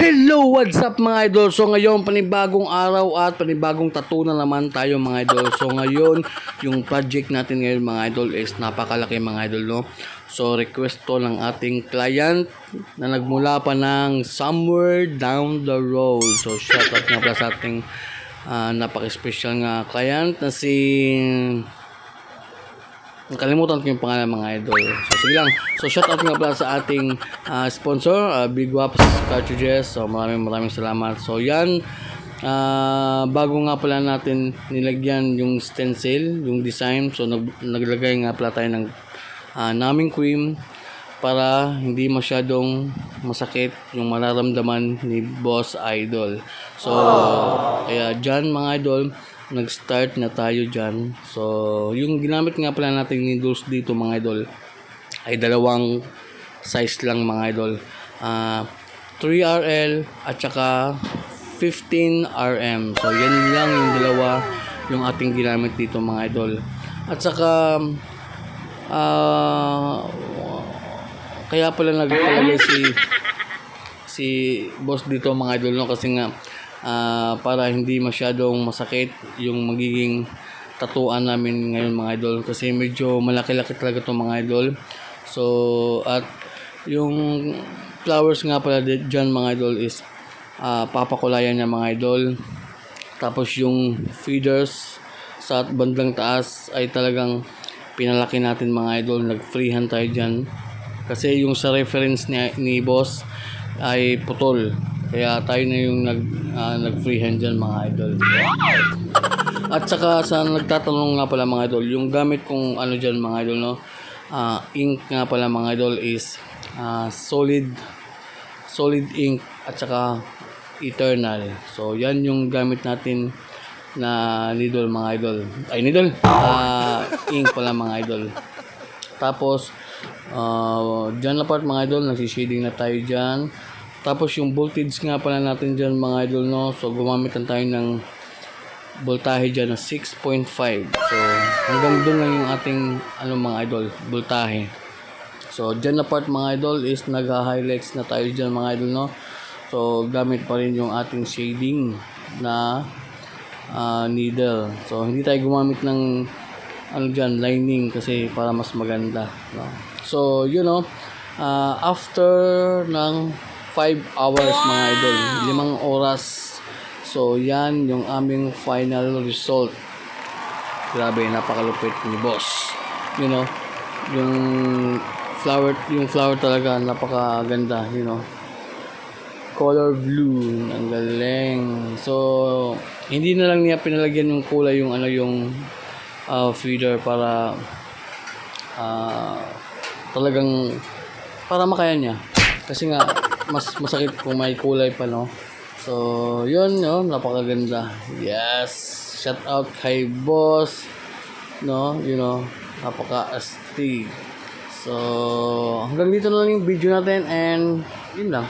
Hello, what's up mga idol? So ngayon, panibagong araw at panibagong tattoo na naman tayo mga idol. So ngayon, yung project natin ngayon mga idol is napakalaki mga idol, no? So request to ng ating client na nagmula pa ng somewhere down the road. So shout out nga pala sa ating uh, napaka-special nga client na si Nakalimutan ko yung pangalan mga idol. So sige lang. So shout out nga pala sa ating ah, sponsor, ah, Big Waps Cartridges. So maraming maraming salamat. So yan, ah, bago nga pala natin nilagyan yung stencil, yung design. So nag, naglagay nga pala tayo ng ah, naming cream para hindi masyadong masakit yung mararamdaman ni Boss Idol. So, kaya dyan mga idol, nag-start na tayo dyan. So, yung ginamit nga pala natin needles dito mga idol, ay dalawang size lang mga idol. Ah, 3RL at saka 15RM. So, yan lang yung dalawa yung ating ginamit dito mga idol. At saka, ah, kaya pala nagpalagay si si boss dito mga idol no kasi nga ah, para hindi masyadong masakit yung magiging tatuan namin ngayon mga idol. Kasi medyo malaki-laki talaga to mga idol. So at yung flowers nga pala dyan mga idol is ah, papakulayan niya mga idol. Tapos yung feeders sa bandang taas ay talagang pinalaki natin mga idol. Nag freehand tayo dyan. Kasi yung sa reference ni, ni boss ay putol. Kaya tayo na yung nag, ah, nag freehand dyan mga idol. At saka sa nagtatanong nga pala mga idol, yung gamit kong ano dyan mga idol no, ah, ink nga pala mga idol is ah, solid solid ink at saka eternal. So yan yung gamit natin na needle mga idol. Ay needle, ah, ink pala mga idol. Tapos, uh, dyan na part mga idol, nagsishading na tayo dyan. Tapos yung voltage nga pala natin dyan mga idol, no? So, gumamit lang tayo ng voltahe dyan na 6.5. So, hanggang doon lang yung ating, ano mga idol, voltahe. So, dyan na part mga idol is nag-highlights na tayo dyan mga idol, no? So, gamit pa rin yung ating shading na ah, needle. So, hindi tayo gumamit ng ano dyan, lining kasi para mas maganda. No? So, you know, ah, after ng 5 hours mga idol, limang oras. So, yan yung aming final result. Grabe, napakalupit ni boss. You know, yung flower, yung flower talaga napakaganda, you know color blue. Ang galing. So, hindi na lang niya pinalagyan yung kulay yung ano yung uh, feeder para ah, talagang para makaya niya. Kasi nga mas masakit kung may kulay pa no. So, yun no, napakaganda. Yes. Shout out kay boss. No, you know, napaka-astig. So, hanggang dito na lang yung video natin and yun lang.